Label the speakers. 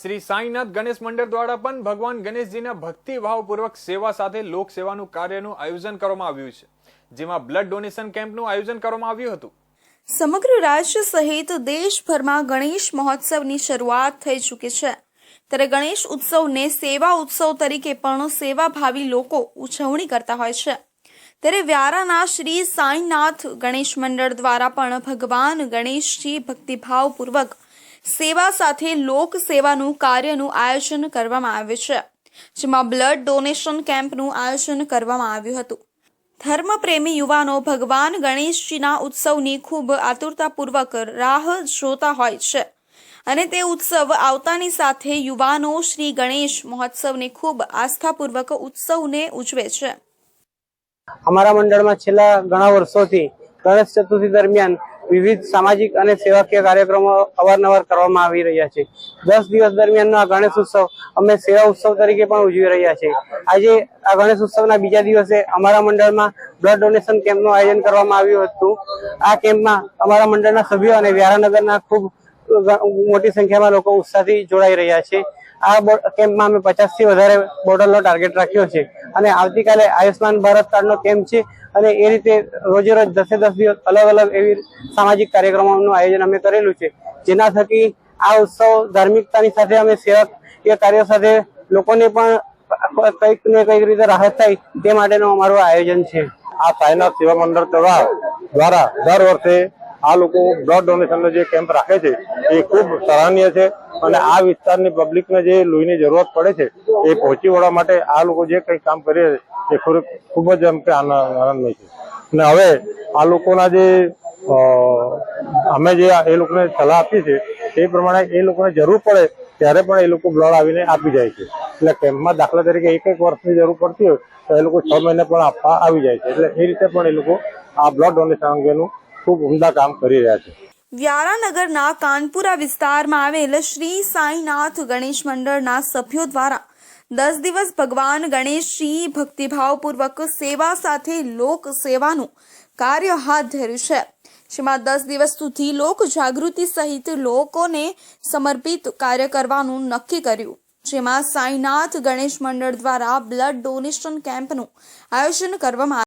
Speaker 1: શ્રી સાંઈનાથ ગણેશ મંડળ દ્વારા પણ ભગવાન ગણેશજીના ભક્તિભાવપૂર્વક સેવા સાથે લોક સેવાનું કાર્યનું આયોજન કરવામાં આવ્યું છે, જેમાં બ્લડ ડોનેશન કેમ્પનું આયોજન કરવામાં આવ્યું હતું.
Speaker 2: સમગ્ર રાજ્ય સહિત દેશભરમાં ગણેશ મહોત્સવની શરૂઆત થઈ ચૂકી છે. ત્યારે ગણેશ ઉત્સવને સેવા ઉત્સવ તરીકે પણ સેવાભાવી લોકો ઉજવણી કરતા હોય છે. ત્યારે વ્યારાના શ્રી સાંઈનાથ ગણેશ મંડળ દ્વારા પણ ભગવાન ગણેશજી ભક્તિભાવપૂર્વક સેવા સાથે લોક સેવાનું કાર્યનું આયોજન કરવામાં આવ્યું છે, જેમાં બ્લડ ડોનેશન કેમ્પનું આયોજન કરવામાં આવ્યું હતું. ધર્મપ્રેમી યુવાનો ભગવાન ગણેશજીના ઉત્સવની ખૂબ આતુરતાપૂર્વક રાહ જોતા હોય છે અને તે ઉત્સવ આવતાની સાથે યુવાનો શ્રી ગણેશ મહોત્સવને ખૂબ આસ્થાપૂર્વક ઉત્સવને ઉજવે છે.
Speaker 3: અમારા મંડળમાં છેલ્લા ઘણા વર્ષોથી ગણેશ ચતુર્થી દરમિયાન વિવિધ સામાજિક અને સેવાકીય કાર્યક્રમો અવારનવાર કરવામાં આવી રહ્યા છે. દસ દિવસ દરમિયાનનો આ ગણેશ ઉત્સવ અમે સેવા ઉત્સવ તરીકે પણ ઉજવી રહ્યા છે આજે આ ગણેશ ઉત્સવના બીજા દિવસે અમારા મંડળમાં બ્લડ ડોનેશન કેમ્પનું આયોજન કરવામાં આવ્યું હતું. આ કેમ્પમાં અમારા મંડળના સભ્યો અને વ્યારાનગરના ખૂબ મોટી સંખ્યામાં લોકો ઉત્સાહથી જોડાઈ રહ્યા છે. આ કેમ્પમાં અમે પચાસથી વધારે બોટલનો ટાર્ગેટ રાખ્યો છે. અને આવતીકાલે આયુષ્માન ભારત કાર્ડનો કેમ્પ છે અને એ રીતે રોજે રોજ દસે દસ દિવસ અલગ અલગ એવી સામાજિક કાર્યક્રમોનું આયોજન અમે કરેલું છે. જેના થકી આ ઉત્સવ ધાર્મિકતાની સાથે અમે સેવાકીય કાર્યો સાથે લોકોને પણ કંઈક ને કંઈક રીતે રાહત થાય તે માટેનું અમારું આયોજન છે.
Speaker 4: આ સાયના સેવા મંડળ દ્વારા દર વર્ષે આ લોકો બ્લડ ડોનેશનનો જે કેમ્પ રાખે છે, એ ખૂબ સરાહનીય છે. અને આ વિસ્તારની પબ્લિકને જે લોહીની જરૂરત પડે છે, એ પહોંચી વળવા માટે આ લોકો જે કંઈ કામ કરી રહ્યા છે, એ ખૂબ જ એમ કે આનંદ આનંદમય છે. અને હવે આ લોકોના જે અમે જે એ લોકોને સલાહ આપી છે, એ પ્રમાણે એ લોકોને જરૂર પડે, ત્યારે પણ એ લોકો બ્લડ આવીને આપી જાય છે. એટલે કેમ્પમાં દાખલા તરીકે એક એક વર્ષની જરૂર પડતી હોય, તો એ લોકો છ મહિને પણ આપવા આવી જાય છે. એટલે એ રીતે પણ એ લોકો આ બ્લડ ડોનેશન અંગેનું ખૂબ ઉમદા કામ કરી રહ્યા છે.
Speaker 2: વ્યારાનગરના કાનપુરા વિસ્તારમાં આવેલ શ્રી સાંઈનાથ ગણેશ મંડળના સભ્યો દ્વારા દસ દિવસ ભગવાન ગણેશજી ભક્તિભાવપૂર્વક સેવા સાથે લોક સેવાનું કાર્ય હાથ ધર્યું છે. જેમાં દસ દિવસ સુધી લોક જાગૃતિ સહિત લોકોને સમર્પિત કાર્ય કરવાનું નક્કી કર્યું. જેમાં સાંઈનાથ ગણેશ મંડળ દ્વારા બ્લડ ડોનેશન કેમ્પનું આયોજન કરવામાં